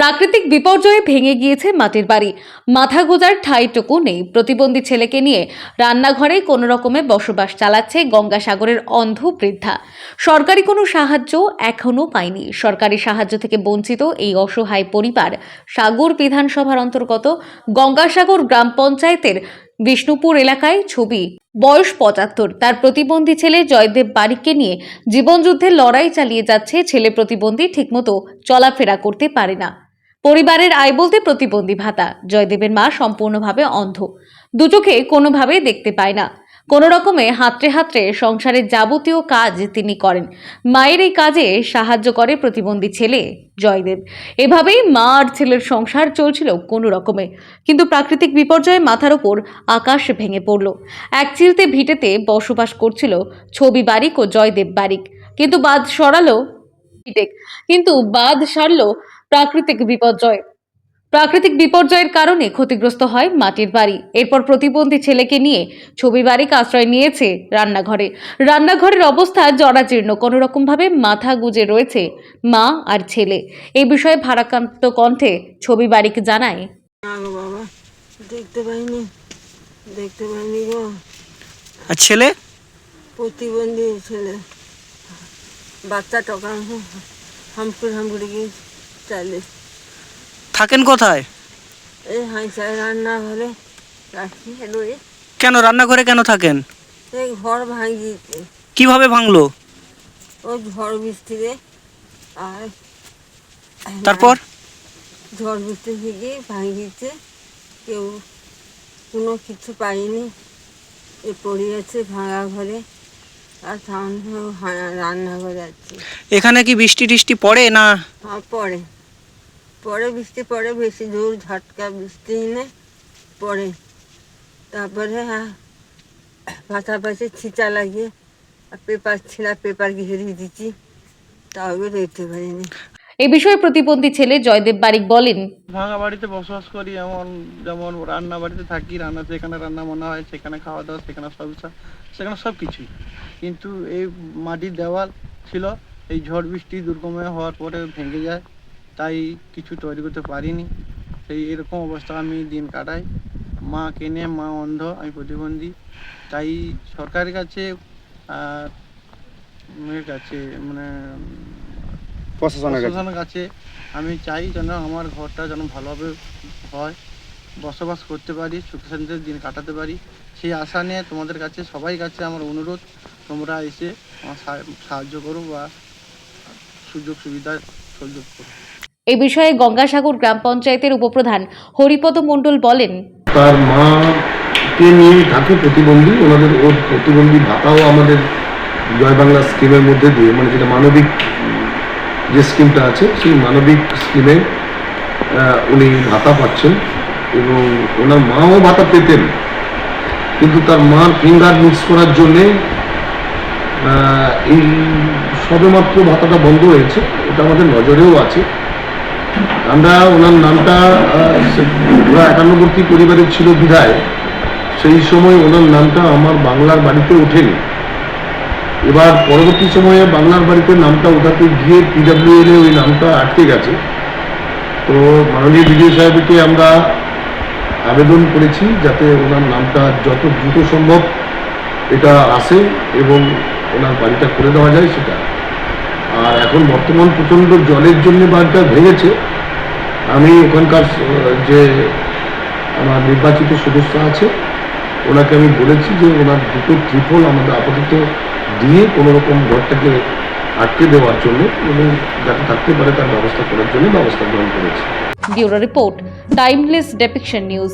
প্রাকৃতিক বিপর্যয়ে ভেঙে গিয়েছে মাটির বাড়ি। মাথা গোজার ঠাঁইটুকু নেই। প্রতিবন্ধী ছেলেকে নিয়ে রান্নাঘরে কোনো রকমে বসবাস চালাচ্ছে গঙ্গাসাগরের অন্ধ বৃদ্ধা। সরকারি কোনো সাহায্য এখনও পায়নি। সরকারি সাহায্য থেকে বঞ্চিত এই অসহায় পরিবার সাগর বিধানসভার অন্তর্গত গঙ্গাসাগর গ্রাম পঞ্চায়েতের বিষ্ণুপুর এলাকায় ছবি। বয়স পঁচাত্তর। তার প্রতিবন্ধী ছেলে জয়দেব বারিককে নিয়ে জীবনযুদ্ধের লড়াই চালিয়ে যাচ্ছে ছেলে প্রতিবন্ধী ঠিকমতো চলাফেরা করতে পারে না। পরিবারের আয় বলতে প্রতিবন্ধী ভাতা। জয়দেবের মা সম্পূর্ণভাবে অন্ধ। দুচোখে কোনোভাবেই দেখতে পায় না। কোনো রকমে হাতড়ে হাতড়ে সংসারের যাবতীয় কাজ তিনি করেন। মায়ের এই কাজে সাহায্য করে প্রতিবন্ধী ছেলে জয়দেব। এভাবেই মা আর ছেলের সংসার চলছিল কোনো রকমে। কিন্তু প্রাকৃতিক বিপর্যয়ে মাথার ওপর আকাশ ভেঙে পড়ল। এক চিলতে ভিটেতে বসবাস করছিল ছবি বারিক ও জয়দেব বারিক। কিন্তু বাদ সরালো কিন্তু বাদ সারল প্রাকৃতিক বিপর্যয়। প্রাকৃতিক বিপর্যয়ের কারণে ক্ষতিগ্রস্ত হয় মাটির বাড়ি। এরপর প্রতিবন্ধী ছেলেকে নিয়ে ছবি বাড়িকে আশ্রয় নিয়েছে রান্নাঘরে। রান্নাঘরের অবস্থা জরাজীর্ণ। কোনো রকমভাবে মাথা গুজে রয়েছে মা আর ছেলে। এই বিষয়ে ভারাক্রান্ত কণ্ঠে ছবি বাড়িকে জানায় বাবা দেখতে পাইনি। দেখতে পাইনি গো। আর ছেলে? প্রতিবন্ধী ছেলে। বাচ্চা টকা হামকুর হামকুর গিয়ে চালে থাকেন কোথায়? এই হাঁসায় রান্না ঘরে রাখি রয়ে কেন রান্নাঘরে কেন থাকেন? এই ঘর ভাঙিয়েছে। কীভাবে ভাঙলো? ওই ঝড় বৃষ্টিতে আর তারপর? ঝড় বৃষ্টি থেকে ভাঙিয়েছে। কেউ কোনো কিছু পাইনি এ পড়ে আছে ভাঙা ঘরে। আর সামনে হা- রান্নাঘরে আছে। এখানে কি বৃষ্টি টিষ্টি পড়ে না? আর পরে পরে বৃষ্টি পড়ে বেশি জোর ঝটকা বৃষ্টি এনে পড়ে তারপরে হ্যাঁ পাশাপাশি ছিঁচা লাগিয়ে আর পেপার ছিঁড়া পেপার ঘিরে দিচ্ছি তাও রইতে পারিনি। এ বিষয়ে প্রতিবন্ধী ছেলে জয়দেব বারিক বলেন ভাঙা বাড়িতে বসবাস করি এমন যেমন রান্না বাড়িতে থাকি রান্না যেখানে রান্না বান্না হয় সেখানে খাওয়া দাওয়া সেখানে সব সেখানে সব কিছুই। কিন্তু এই মাটির দেওয়াল ছিল এই ঝড় বৃষ্টি দুর্গময় হওয়ার পরে ভেঙে যায়। তাই কিছু তৈরি করতে পারিনি। সেই এরকম অবস্থা আমি দিন কাটাই। মা কেনে মা অন্ধ আমি প্রতিবন্ধী। তাই সরকারের কাছে আর কাছে মানে প্রশাসনের কাছে। আমি চাই যেন আমার ঘরটা যেন ভালোভাবে হয় বসবাস করতে পারি সুখ শান্তিতে দিন কাটাতে পারি। সেই আশা নিয়ে তোমাদের কাছে সবাই কাছে আমার অনুরোধ তোমরা এসে আমার সাহায্য করো বা সুযোগ সুবিধা সুযোগ করো। এ বিষয়ে গঙ্গাসাগর গ্রাম পঞ্চায়েতের উপপ্রধান হরিপদ মণ্ডল বলেন, তার মাকে নিয়ে থাকে প্রতিবন্ধী, ওনাদের ওর প্রতিবন্ধী ভাতাও আমাদের জয় বাংলা স্কিমের মধ্যে দিয়ে মানে যেটা মানবিক, যে স্কিমটা আছে, সেই মানবিক স্কিমে উনি ভাতা পাচ্ছেন এবং ওনার মাও ভাতা পেতেন। কিন্তু তার মার ফিঙ্গার মিক্স করার জন্যে এই সবেমাত্র ভাতাটা বন্ধ হয়েছে, এটা আমাদের নজরেও আছে। আমরা ওনার নামটা ওরা একান্নবর্তী পরিবারের ছিল বিধায়, সেই সময় ওনার নামটা আমার বাংলার বাড়িতে ওঠেনি। এবার পরবর্তী সময়ে বাংলার বাড়িতে নামটা ওঠাতে গিয়ে পিডাব্লিউএল এ ওই নামটা আটকে গেছে। তো মাননীয় বিডিও সাহেবকে আমরা আবেদন করেছি যাতে ওনার নামটা যত দ্রুত সম্ভব এটা আসে এবং ওনার বাড়িটা করে দেওয়া যায় সেটা। আর এখন বর্তমান প্রচণ্ড জলের জন্য বাঁধটা ভেঙেছে। আমি ওখানকার যে আমার নির্বাচিত সদস্য আছে, ওনাকে আমি বলেছি যে ওনার দুটো ত্রিপল আমাদের আপাতত দিয়ে কোনো রকম ঘরটাকে আটকে দেওয়ার জন্য এবং যাতে থাকতে পারে তার ব্যবস্থা করার জন্য ব্যবস্থা গ্রহণ করেছি। Bureau report, timeless depiction news.